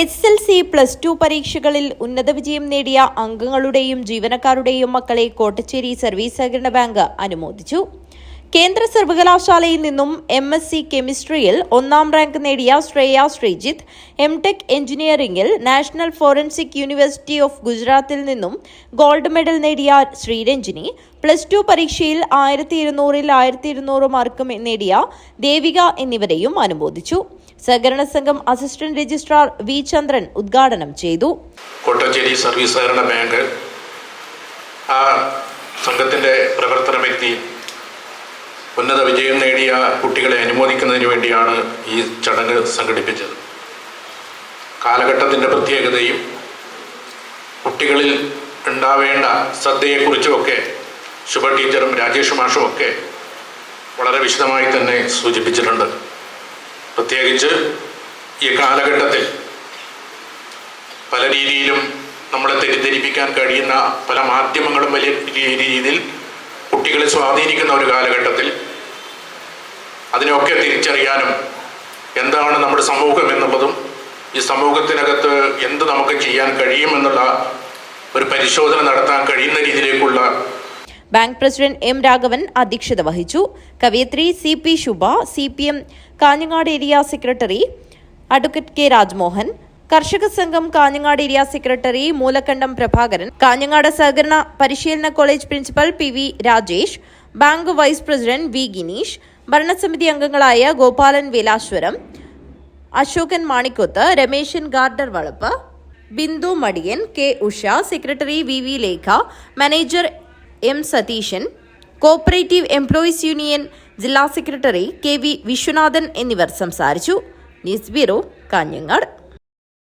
S L C plus two പരീക്ഷകളിൽ ഉന്നത വിജയം നേടിയ അംഗങ്ങളുടെയും ജീവനക്കാരുടെയും മക്കളെ കോട്ടച്ചേരി സർവീസ് സഹകരണ ബാങ്ക് അനുമോദിച്ചു. കേന്ദ്ര സർവകലാശാലയിൽ നിന്നും എം എസ് സി കെമിസ്ട്രിയിൽ ഒന്നാം റാങ്ക് നേടിയ ശ്രേയ ശ്രീജിത്ത് എം ടെക് എഞ്ചിനീയറിംഗിൽ നാഷണൽ ഫോറൻസിക് യൂണിവേഴ്സിറ്റി ഓഫ് ഗുജറാത്തിൽ നിന്നും ഗോൾഡ് മെഡൽ നേടിയ ശ്രീരഞ്ജിനി പ്ലസ് ടു പരീക്ഷയിൽ ആയിരത്തി ഇരുന്നൂറിൽ ആയിരത്തി ഇരുന്നൂറ് മാർക്ക് നേടിയ ദേവിക എന്നിവരെയും അനുമോദിച്ചു. സഹകരണ സംഘം അസിസ്റ്റന്റ് രജിസ്ട്രാർ വി ചന്ദ്രൻ ഉദ്ഘാടനം ചെയ്തു. സർവീസ് സഹകരണ ബാങ്ക് ആ സംഘത്തിന്റെ പ്രവർത്തന വ്യക്തി വിജയം നേടിയ കുട്ടികളെ അനുമോദിക്കുന്നതിന് വേണ്ടിയാണ് ഈ ചടങ്ങ് സംഘടിപ്പിച്ചത്. കാലഘട്ടത്തിന്റെ പ്രത്യേകതയും കുട്ടികളിൽ ഉണ്ടാവേണ്ട ശ്രദ്ധയെക്കുറിച്ചുമൊക്കെ ശുഭ ടീച്ചറും രാജേഷ് മാഷും ഒക്കെ വളരെ വിശദമായി തന്നെ സൂചിപ്പിച്ചിട്ടുണ്ട്. പ്രത്യേകിച്ച് ഈ കാലഘട്ടത്തിൽ പല രീതിയിലും നമ്മളെ തെറ്റിദ്ധരിപ്പിക്കാൻ കഴിയുന്ന പല മാധ്യമങ്ങളും വലിയ രീതിയിൽ കുട്ടികളെ സ്വാധീനിക്കുന്ന ഒരു കാലഘട്ടത്തിൽ അതിനെയൊക്കെ തിരിച്ചറിയാനും എന്താണ് നമ്മുടെ സമൂഹം എന്നുള്ളതും ഈ സമൂഹത്തിനകത്ത് എന്ത് നമുക്ക് ചെയ്യാൻ കഴിയുമെന്നുള്ള ഒരു പരിശോധന നടത്താൻ കഴിയുന്ന രീതിയിലേക്കുള്ള ബാങ്ക് പ്രസിഡന്റ് എം രാഘവൻ അധ്യക്ഷത വഹിച്ചു. കവയത്രി C. P. Shubha C. P. M. Kanhangad area secretary advocate K. Rajmohan Karshaka Sangham Kanhangad area secretary Moolakkandam Prabhakaran Kanhangad സഹകരണ പരിശീലന college principal P. V. Rajesh bank vice president V. Gineesh ഭരണസമിതി അംഗങ്ങളായ Gopalan Velashwaram Ashokan Manikoth Rameshan Gardner വളപ്പ് Bindu Madiyan K Usha secretary V V Lekha manager M Satheesan cooperative employees union ജില്ലാ secretary K V Viswanathan എന്നിവർ സംസാരിച്ചു. News bureau Kanhangad.